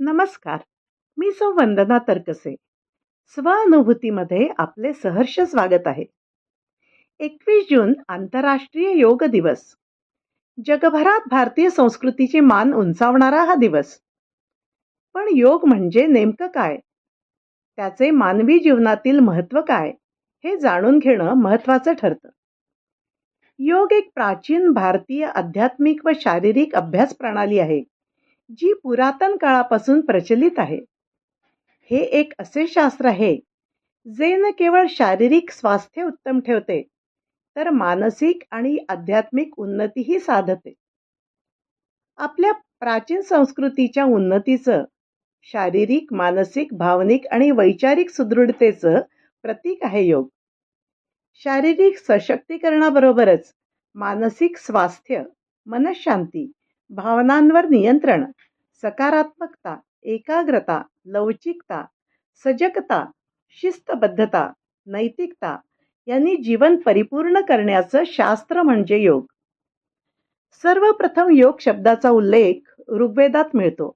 नमस्कार. मी सौ वंदना तरकसे. स्वानुभूतीमध्ये आपले सहर्ष स्वागत आहे. एकवीस जून आंतरराष्ट्रीय योग दिवस. जगभरात भारतीय संस्कृतीची मान उंचावणारा हा दिवस. पण योग म्हणजे नेमकं काय? त्याचे मानवी जीवनातील महत्त्व काय? हे जाणून घेणं महत्त्वाचं ठरतं. योग एक प्राचीन भारतीय आध्यात्मिक व शारीरिक अभ्यास प्रणाली आहे. जी पुरातन काळापासून प्रचलित आहे. हे एक असे शास्त्र आहे जे न केवळ शारीरिक स्वास्थ्य उत्तम ठेवते तर मानसिक आणि आध्यात्मिक उन्नतीही साधते. आपल्या प्राचीन संस्कृतीच्या उन्नतीचं शारीरिक मानसिक भावनिक आणि वैचारिक सुदृढतेचं प्रतीक आहे योग. शारीरिक सशक्तीकरणाबरोबरच मानसिक स्वास्थ्य मनशांती भावनांवर नियंत्रण सकारात्मकता एकाग्रता लवचिकता सजगता शिस्तबद्धता नैतिकता यांनी जीवन परिपूर्ण करण्याचं शास्त्र म्हणजे योग. सर्वप्रथम योग शब्दाचा उल्लेख ऋग्वेदात मिळतो.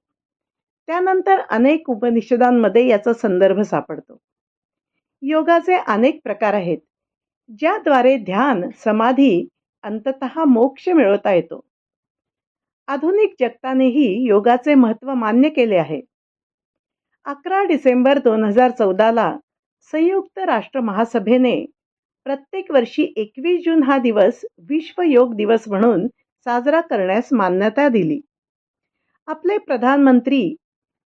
त्यानंतर अनेक उपनिषदांमध्ये याचा संदर्भ सापडतो. योगाचे अनेक प्रकार आहेत ज्याद्वारे ध्यान समाधी अंतत मोक्ष मिळवता येतो. आधुनिक जगतानेही योगाचे महत्त्व मान्य केले आहे. अकरा डिसेंबर दोन हजार चौदाला संयुक्त राष्ट्र महासभेने प्रत्येक वर्षी एकवीस जून हा दिवस विश्व योग दिवस म्हणून साजरा करण्यास मान्यता दिली. आपले प्रधानमंत्री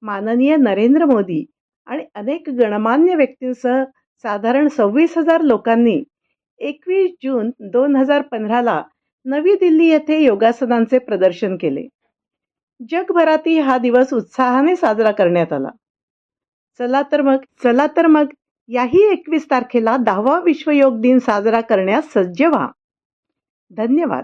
माननीय नरेंद्र मोदी आणि अनेक गणमान्य व्यक्तींसह साधारण सव्वीस हजार लोकांनी एकवीस जून दोन हजार पंधराला नवी दिल्ली येथे योगासनांचे प्रदर्शन केले. जगभरातही हा दिवस उत्साहाने साजरा करण्यात आला. चला तर मग चला तर मग याही एकवीस तारखेला दहावा विश्वयोग दिन साजरा करण्यास सज्ज व्हा. धन्यवाद.